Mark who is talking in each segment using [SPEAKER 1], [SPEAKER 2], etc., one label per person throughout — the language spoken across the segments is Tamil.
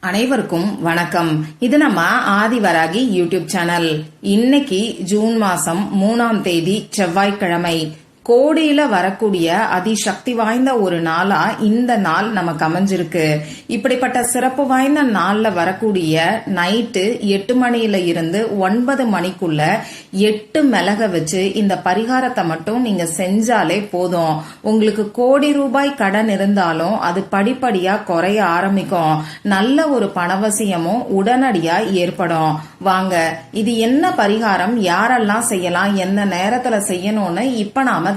[SPEAKER 1] அனைவருக்கும் வணக்கம். இது நம்ம ஆதிவராகி யூடியூப் சேனல். இன்னைக்கு ஜூன் மாசம் மூணாம் தேதி செவ்வாய்க்கிழமை. கோடியில வரக்கூடிய அதிசக்தி வாய்ந்த ஒரு நாளா இந்த நாள் நமக்கு அமைஞ்சிருக்கு. இப்படிப்பட்ட சிறப்பு வாய்ந்த நாள்ல வரக்கூடிய நைட்டு எட்டு மணியில இருந்து ஒன்பது மணிக்குள்ள எட்டு மிளக வச்சு இந்த பரிகாரத்தை மட்டும் நீங்க செஞ்சாலே போதும். உங்களுக்கு கோடி ரூபாய் கடன் இருந்தாலும் அது படிப்படியா குறைய ஆரம்பிக்கும். நல்ல ஒரு பணவசியமும் உடனடியா ஏற்படும். வாங்க இது என்ன பரிகாரம்? யாரெல்லாம் செய்யலாம்? எந்த நேரத்துல செய்யணும்னு இப்ப நாம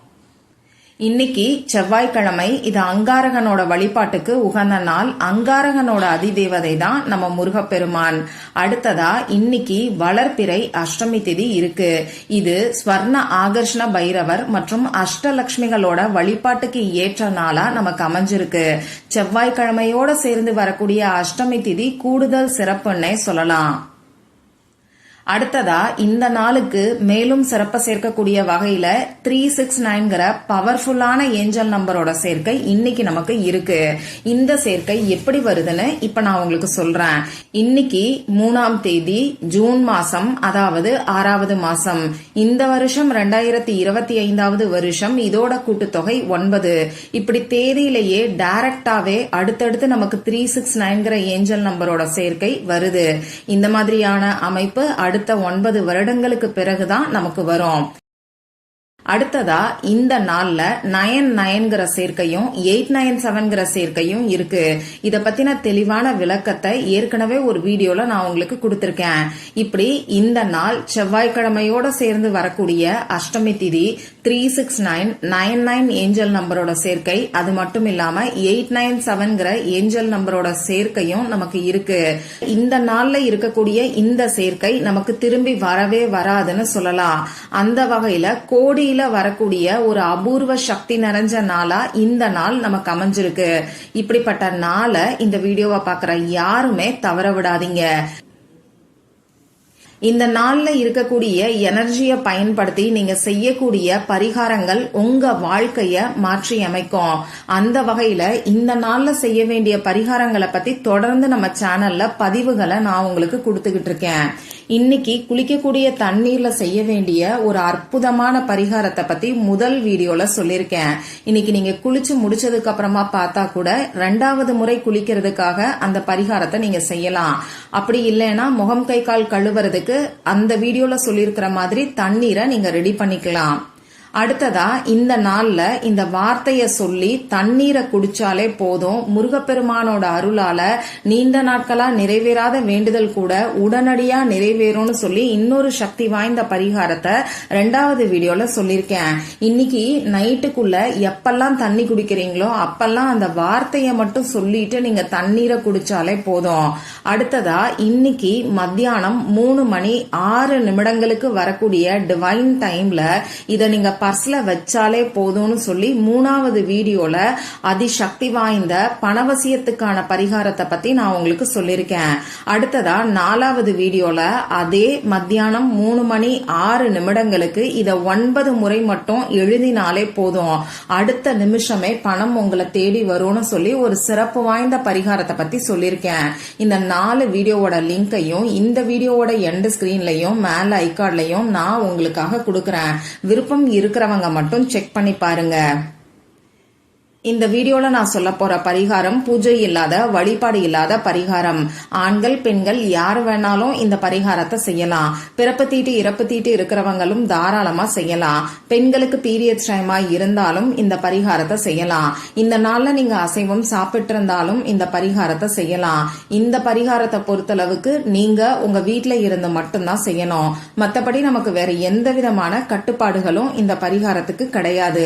[SPEAKER 1] இன்னைக்கு செவ்வாய்க்கிழமை இது அங்காரகனோட வழிபாட்டுக்கு உகந்த நாள். அங்காரகனோட அதிதேவதை தான் நம்ம முருகப்பெருமான். அடுத்ததா இன்னைக்கு வளர்பிறை அஷ்டமி திதி இருக்கு. இது ஸ்வர்ண ஆகர்ஷண பைரவர் மற்றும் அஷ்டலக்ஷ்மிகளோட வழிபாட்டுக்கு ஏற்ற நாளா நமக்கு அமைஞ்சிருக்கு. செவ்வாய்க்கிழமையோட சேர்ந்து வரக்கூடிய அஷ்டமி திதி கூடுதல் சிறப்புன்னே சொல்லலாம். அடுத்ததா இந்த நாளுக்கு மேலும் சிறப்ப சேர்க்கக்கூடிய வகையில த்ரீ சிக்ஸ் நைன்கிற பவர்ஃபுல்லான ஏஞ்சல் நம்பரோட சேர்க்கை இன்னைக்கு நமக்கு இருக்கு. இந்த சேர்க்கை எப்படி வருதுன்னு இப்ப நான் உங்களுக்கு சொல்றேன். இன்னைக்கு மூணாம் தேதி ஜூன் மாசம் அதாவது ஆறாவது மாசம். இந்த வருஷம் ரெண்டாயிரத்தி இருபத்தி ஐந்தாவது வருஷம் இதோட கூட்டுத்தொகை ஒன்பது. இப்படி தேதியிலேயே டைரக்டாவே அடுத்தடுத்து நமக்கு த்ரீ சிக்ஸ் நைன்கிற ஏஞ்சல் நம்பரோட சேர்க்கை வருது. இந்த மாதிரியான அமைப்பு அடுத்த ஒன்பது வருடங்களுக்கு பிறகுதான் நமக்கு வரும். அடுத்ததா இந்த நாள்ல நயன் நயன்கிற சேர்க்கையும் எயிட் நயன் செவன்கிற சேர்க்கையும் இருக்கு. இத பத்தின தெளிவான விளக்கத்தை ஏற்கனவே ஒரு வீடியோல நான் உங்களுக்கு கொடுத்திருக்கேன். இப்படி இந்த நாள் செவ்வாய்க்கிழமையோட சேர்ந்து வரக்கூடிய அஷ்டமி திதி three six nine nine nine angel நம்பரோட சேர்க்கை. அது மட்டும் இல்லாம எயிட் நைன் செவன்கிற ஏஞ்சல் நம்பரோட சேர்க்கையும் நமக்கு இருக்கு. இந்த நாள்ல இருக்கக்கூடிய இந்த சேர்க்கை நமக்கு திரும்பி வரவே வராதுன்னு சொல்லலாம். அந்த வகையில கோடியில வரக்கூடிய ஒரு அபூர்வ சக்தி நிறைஞ்ச நாளா இந்த நாள் நமக்கு அமைஞ்சிருக்கு. இப்படிப்பட்ட நாளை இந்த வீடியோவை பாக்குற யாருமே தவற விடாதீங்க. இந்த நாளில் இருக்கக்கூடிய எனர்ஜியை பயன்படுத்தி நீங்க செய்யக்கூடிய பரிகாரங்கள் உங்க வாழ்க்கைய மாற்றி அமைக்கும் அந்த வகையில இந்த நாளில் செய்ய வேண்டிய பரிகாரங்களை பத்தி தொடர்ந்து நம்ம சேனல்ல பதிவுகளை நான் உங்களுக்கு கொடுத்துக்கிட்டு இருக்கேன். இன்னைக்கு குளிக்கக்கூடிய தண்ணீர்ல செய்ய வேண்டிய ஒரு அற்புதமான பரிகாரத்தை பத்தி முதல் வீடியோல சொல்லியிருக்கேன். இன்னைக்கு நீங்க குளிச்சு முடிச்சதுக்கு அப்புறமா பார்த்தா கூட ரெண்டாவது முறை குளிக்கிறதுக்காக அந்த பரிகாரத்தை நீங்க செய்யலாம். அப்படி இல்லைன்னா முகம் கை கால் கழுவுறதுக்கு அந்த வீடியோல சொல்லியிருக்கிற மாதிரி தண்ணீரை நீங்க ரெடி பண்ணிக்கலாம். அடுத்ததா இந்த நாள்ல இந்த வார்த்தைய சொல்லி தண்ணீரை குடிச்சாலே போதும். முருகப்பெருமானோட அருளால நீண்ட நாட்களா நிறைவேறாத வேண்டுதல் கூட உடனடியா நிறைவேறும்னு சொல்லி இன்னொரு சக்தி வாய்ந்த பரிகாரத்தை ரெண்டாவது வீடியோல சொல்லியிருக்கேன். இன்னைக்கு நைட்டுக்குள்ள எப்பெல்லாம் தண்ணி குடிக்கிறீங்களோ அப்பெல்லாம் அந்த வார்த்தைய மட்டும் சொல்லிட்டு நீங்க தண்ணீரை குடிச்சாலே போதும். அடுத்ததா இன்னைக்கு மத்தியானம் மூணு மணி ஆறு நிமிடங்களுக்கு வரக்கூடிய டிவைன் டைம்ல இதை நீங்க பர்ஸ்ல வச்சாலே போதும்னு சொல்லி மூணாவது வீடியோல அதிசக்தி வாய்ந்த பணவசியத்துக்கான பரிகாரத்தை பத்தி நான் உங்களுக்கு சொல்லியிருக்கேன். அடுத்ததா நாலாவது வீடியோல அதே மத்தியானம் மூணு மணி ஆறு நிமிடங்களுக்கு இத ஒன்பது முறை மட்டும் எழுதினாலே போதும். அடுத்த நிமிஷமே பணம் உங்களை தேடி வரும்னு சொல்லி ஒரு சிறப்பு வாய்ந்த பரிகாரத்தை பத்தி சொல்லியிருக்கேன். இந்த நாலு வீடியோவோட லிங்கையும் இந்த வீடியோவோட எண்ட் ஸ்கிரீன்லயும் மேல ஐகார்ட்லயும் நான் உங்களுக்காக கொடுக்கறேன். விருப்பம் இருக்கு இருக்கிறவங்க மட்டும் செக் பண்ணி பாருங்க. இந்த வீடியோல நான் சொல்ல போற பரிகாரம் பூஜை இல்லாத வழிபாடு இல்லாத பரிகாரம். ஆண்கள் பெண்கள் யார் வேணாலும் இந்த பரிகாரத்தை செய்யலாம். பிறப்பு தீட்டு இறப்பு தீட்டு இருக்கிறவங்களும் தாராளமா செய்யலாம். பெண்களுக்கு பீரியட் டைமா இருந்தாலும் இந்த பரிகாரத்தை செய்யலாம். இந்த நாள்ல நீங்க அசைவம் சாப்பிட்டு இருந்தாலும் இந்த பரிகாரத்தை செய்யலாம். இந்த பரிகாரத்தை பொறுத்தளவுக்கு நீங்க உங்க வீட்டுல இருந்து மட்டும்தான் செய்யணும். மத்தபடி நமக்கு வேற எந்த விதமான கட்டுப்பாடுகளும் இந்த பரிகாரத்துக்கு கிடையாது.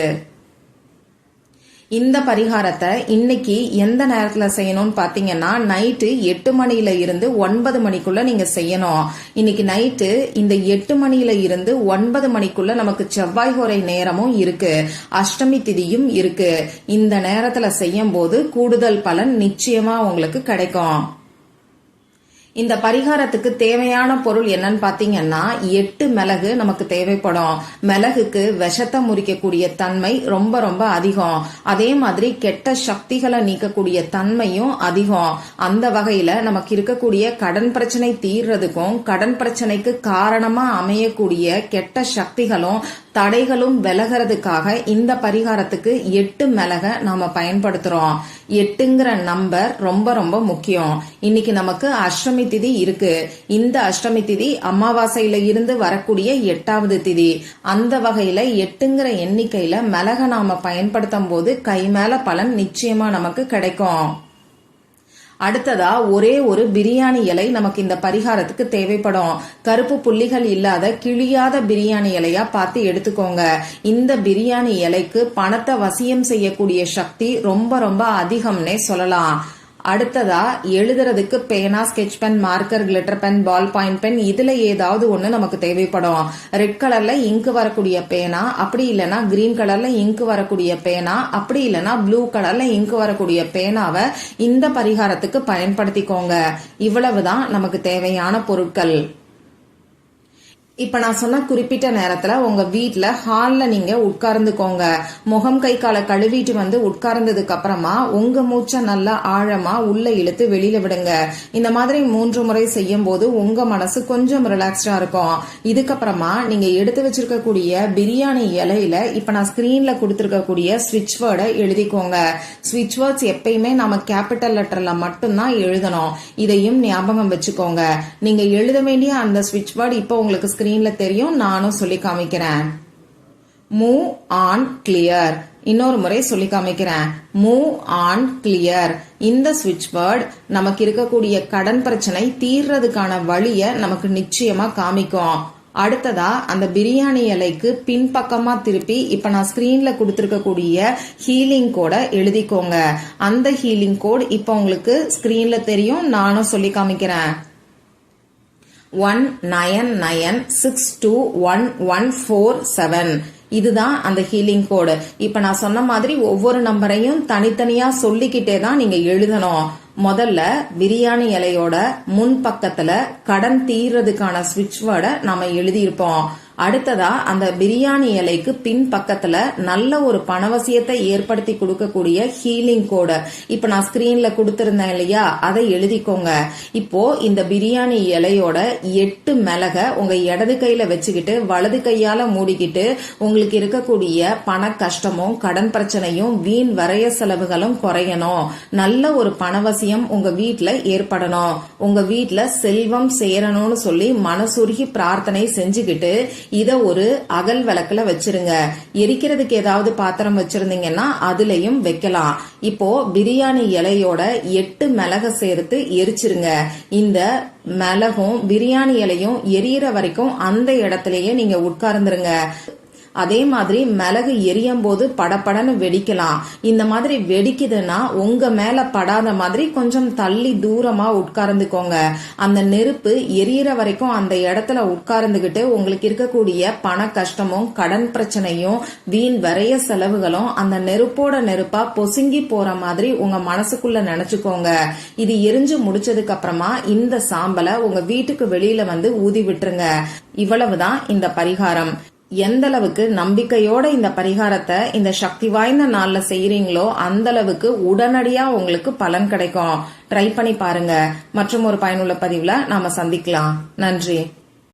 [SPEAKER 1] இந்த பரிகாரத்தை இன்னைக்கு எந்த நேரத்துல செய்யணும்னு பாத்தீங்கன்னா நைட்டு எட்டு மணியில இருந்து ஒன்பது மணிக்குள்ள நீங்க செய்யணும். இன்னைக்கு நைட்டு இந்த எட்டு மணியில இருந்து ஒன்பது மணிக்குள்ள நமக்கு செவ்வாய் கோரை நேரமும் இருக்கு. அஷ்டமி திதியும் இருக்கு. இந்த நேரத்துல செய்யும் போது கூடுதல் பலன் நிச்சயமா உங்களுக்கு கிடைக்கும். இந்த பரிகாரத்துக்கு தேவையான பொருள் என்னன்னு பாத்தீங்கன்னா எட்டு மிளகு நமக்கு தேவைப்படும். மிளகுக்கு விஷத்தை முறிக்கக்கூடிய தன்மை ரொம்ப ரொம்ப அதிகம். அதே மாதிரி கெட்ட சக்திகளை நீக்கக்கூடிய தன்மையும் அதிகம். அந்த வகையில நமக்கு இருக்கக்கூடிய கடன் பிரச்சனை தீர்றதுக்கும் கடன் பிரச்சனைக்கு காரணமா அமையக்கூடிய கெட்ட சக்திகளும் தடைகளும் விலகிறதுக்காக இந்த பரிகாரத்துக்கு எட்டு மிளக நாம பயன்படுத்துறோம். எட்டுங்கிற நம்பர் ரொம்ப ரொம்ப முக்கியம். இன்னைக்கு நமக்கு அஷ்டமி திதி இருக்கு. இந்த அஷ்டமி திதி அமாவாசையில இருந்து வரக்கூடிய எட்டாவது திதி. அந்த வகையில எட்டுங்கிற எண்ணிக்கையில மிளக நாம பயன்படுத்தும் போது கை மேல பலன் நிச்சயமா நமக்கு கிடைக்கும். அடுத்ததா ஒரே ஒரு பிரியாணி இலை நமக்கு இந்த பரிகாரத்துக்கு தேவைப்படும். கருப்பு புள்ளிகள் இல்லாத கிழியாத பிரியாணி இலையா பார்த்து எடுத்துக்கோங்க. இந்த பிரியாணி இலைக்கு பணத்தை வசியம் செய்யக்கூடிய சக்தி ரொம்ப ரொம்ப அதிகம்னே சொல்லலாம். அடுத்ததா எழுதுறதுக்கு பேனா sketch pen marker glitter pen ball point pen இதுல ஏதாவது ஒண்ணு நமக்கு தேவைப்படும். ரெட் கலர்ல இங்கு வரக்கூடிய பேனா அப்படி இல்லைன்னா கிரீன் கலர்ல இங்கு வரக்கூடிய பேனா அப்படி இல்லைன்னா ப்ளூ கலர்ல இங்கு வரக்கூடிய பேனாவை இந்த பரிகாரத்துக்கு பயன்படுத்திக்கோங்க. இவ்வளவுதான் நமக்கு தேவையான பொருட்கள். இப்போ நான் சொன்ன குறிப்பிட்ட நேரத்தில் உங்கள் வீட்டில் ஹாலில் நீங்கள் உட்கார்ந்துக்கோங்க. முகம் கை காலை கழுவிட்டு வந்து உட்கார்ந்ததுக்கு அப்புறமா உங்கள் மூச்சை நல்லா ஆழமாக உள்ளே இழுத்து வெளியில் விடுங்க. இந்த மாதிரி மூன்று முறை செய்யும் போது உங்கள் மனசு கொஞ்சம் ரிலாக்ஸ்டாக இருக்கும். இதுக்கப்புறமா நீங்கள் எடுத்து வச்சிருக்கக்கூடிய பிரியாணி இலையில இப்போ நான் ஸ்க்ரீனில் கொடுத்துருக்கக்கூடிய ஸ்விட்ச் வேர்டை எழுதிக்கோங்க. ஸ்விட்ச் வேர்ட்ஸ் எப்பயுமே நம்ம கேபிட்டல் லெட்டரில் மட்டும்தான் எழுதணும். இதையும் ஞாபகம் வச்சுக்கோங்க. நீங்கள் எழுத வேண்டிய அந்த ஸ்விட்ச் வேர்டு இப்போ உங்களுக்கு ஸ்கிரீன்ல தெரியும் நானும் சொல்லி காமிக்கிறேன். மூவ் ஆன் கிளியர் இன்னொரு முறை சொல்லி காமிக்கிறேன். மூவ் ஆன் கிளியர் இந்த ஸ்விட்ச் வேர்ட் நமக்கு இருக்கக்கூடிய கடன் பிரச்சனை தீர்றதுக்கான வழிய நமக்கு நிச்சயமா காமிக்கும். அடுத்ததா அந்த பிரியாணி இலைக்கு பின்பக்கமா திருப்பி இப்ப நான் ஸ்கிரீன்ல கொடுத்துருக்கக்கூடிய ஹீலிங் கோட எழுதிக்கோங்க. அந்த ஹீலிங் கோட் இப்ப உங்களுக்கு ஸ்கிரீன்ல தெரியும் நானும் சொல்லி காமிக்கிறேன். One nine nine six two one one four seven இதுதான் அந்த ஹீலிங் கோடு இப்ப நான் சொன்ன மாதிரி ஒவ்வொரு நம்பரையும் தனித்தனியா சொல்லிக்கிட்டே தான் நீங்க எழுதணும். முதல்ல பிரியாணி இலையோட முன் பக்கத்துல கடன் தீர்றதுக்கான ஸ்விட்ச் வேர்டை நாம எழுதியிருப்போம். அடுத்ததா அந்த பிரியாணி இலைக்கு பின் பக்கத்துல நல்ல ஒரு பணவசியத்தை ஏற்படுத்தி கொடுக்கக்கூடிய ஹீலிங் கோடை இப்ப நான் ஸ்கிரீன்ல கொடுத்திருந்தேன் இல்லையா? அதை எழுதிக்கோங்க. இப்போ இந்த பிரியாணி இலையோட எட்டு மிளக உங்க இடது கையில வச்சுக்கிட்டு வலது கையால மூடிக்கிட்டு உங்களுக்கு இருக்கக்கூடிய பண கஷ்டமும் கடன் பிரச்சனையும் வீண் வரைய செலவுகளும் குறையணும். நல்ல ஒரு பணவசியம் உங்க வீட்டுல ஏற்படணும். உங்க வீட்டுல செல்வம் சேரணும்னு சொல்லி மனசுருகி பிரார்த்தனை செஞ்சுக்கிட்டு இதை ஒரு அகல் விளக்குல வச்சிருங்க. எரிக்கிறதுக்கு ஏதாவது பாத்திரம் வச்சிருந்தீங்கன்னா அதுலயும் வைக்கலாம். இப்போ பிரியாணி இலையோட எட்டு மிளக சேர்த்து எரிச்சிருங்க. இந்த மிளகும் பிரியாணி இலையும் எரியற வரைக்கும் அந்த இடத்துலயே நீங்க உட்கார்ந்துருங்க. அதே மாதிரி மிளகு எரியும் போது படபடன்னு வெடிக்கலாம். இந்த மாதிரி வெடிக்குதுன்னா உங்க மேல படாத மாதிரி கொஞ்சம் தள்ளி தூரமா உட்கார்ந்துக்கோங்க. அந்த நெருப்பு எரியற வரைக்கும் அந்த இடத்துல உட்கார்ந்துகிட்டு உங்களுக்கு இருக்கக்கூடிய பண கஷ்டமும் கடன் பிரச்சனையும் வீண் வரைய செலவுகளும் அந்த நெருப்போட நெருப்பா பொசுங்கி போற மாதிரி உங்க மனசுக்குள்ள நினைச்சுக்கோங்க. இது எரிஞ்சு முடிச்சதுக்கு அப்புறமா இந்த சாம்பலை உங்க வீட்டுக்கு வெளியில வந்து ஊதி விட்டுருங்க. இவ்வளவுதான் இந்த பரிகாரம். எந்த அளவுக்கு நம்பிக்கையோட இந்த பரிகாரத்தை இந்த சக்தி வாய்ந்த நாள்ல செய்யறீங்களோ அந்த அளவுக்கு உடனடியா உங்களுக்கு பலன் கிடைக்கும். ட்ரை பண்ணி பாருங்க. மற்றும் ஒரு பயனுள்ள பதிவுல நாம சந்திக்கலாம். நன்றி.